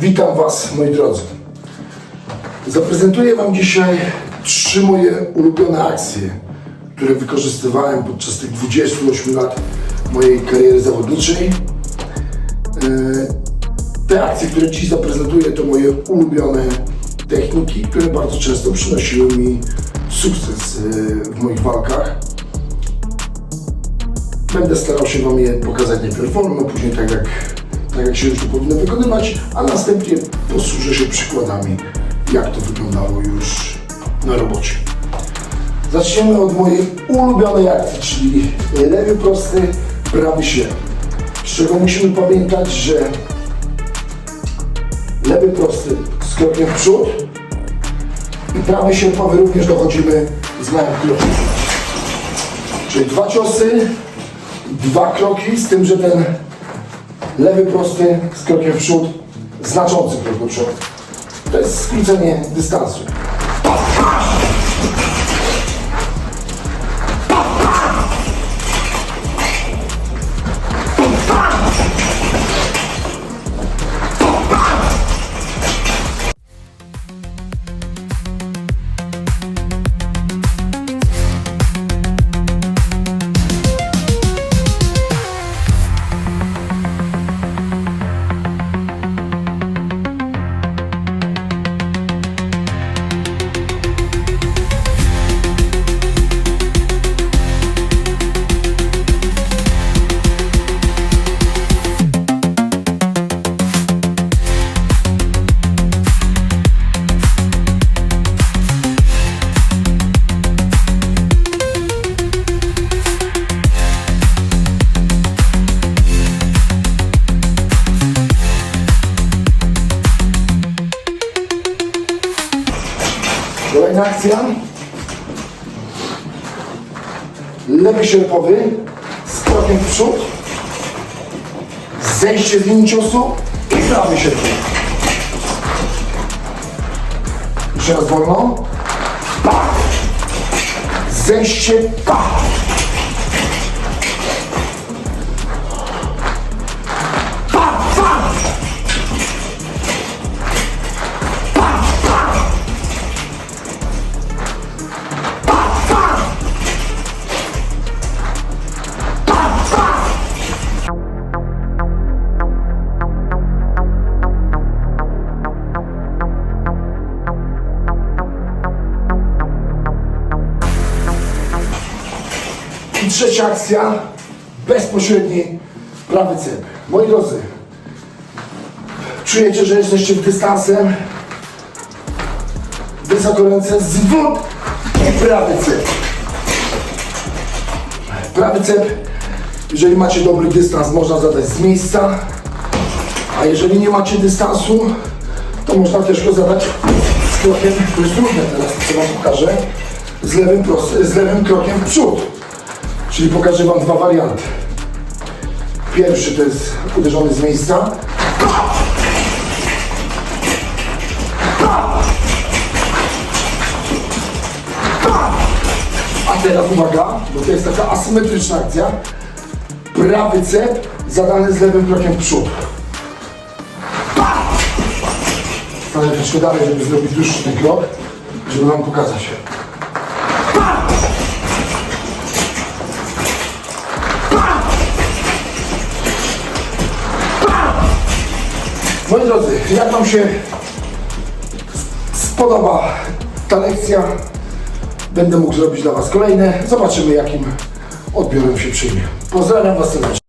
Witam Was, moi drodzy. Zaprezentuję Wam dzisiaj trzy moje ulubione akcje, które wykorzystywałem podczas tych 28 lat mojej kariery zawodniczej. E, Te akcje, które dziś zaprezentuję, to moje ulubione techniki, które bardzo często przynosiły mi sukces e, w moich walkach. Będę starał się Wam je pokazać najpierw wolno, później tak jak, tak jak się już to powinno wykonywać, a następnie posłużę się przykładami, jak to wyglądało już na robocie. Zaczniemy od mojej ulubionej akcji, czyli lewy prosty, prawy sierp. Z czego musimy pamiętać, że lewy prosty z krokiem w przód i prawy sierpowy również dochodzimy z małym krokiem. Czyli dwa ciosy, dwa kroki, z tym, że ten lewy prosty z krokiem w przód, znaczący krok do przodu. To jest skrócenie dystansu. Kolejna akcja. Lewy sierpowy z krokiem w przód. Zejście z linii ciosu i prawy sierpowy. Jeszcze raz wolno. Pa! Zejście! Pa, I trzecia akcja, bezpośredni prawy cep. Moi drodzy, czujecie, że jesteście w dystansem, wysoko ręce, zwód i prawy cep. Prawy cep, jeżeli macie dobry dystans, można zadać z miejsca, a jeżeli nie macie dystansu, to można też go zadać z krokiem, to jest trudne teraz, co Wam pokażę, z lewym, z lewym krokiem w przód. Czyli pokażę Wam dwa warianty. Pierwszy to jest uderzony z miejsca. A teraz uwaga, bo to jest taka asymetryczna akcja. Prawy cep zadany z lewym krokiem w przód. Stanę troszkę dalej, żeby zrobić dłuższy ten krok, żeby Wam pokazać. Moi drodzy, jak Wam się spodoba ta lekcja, będę mógł zrobić dla Was kolejne. Zobaczymy, jakim odbiorem się przyjmie. Pozdrawiam Was serdecznie.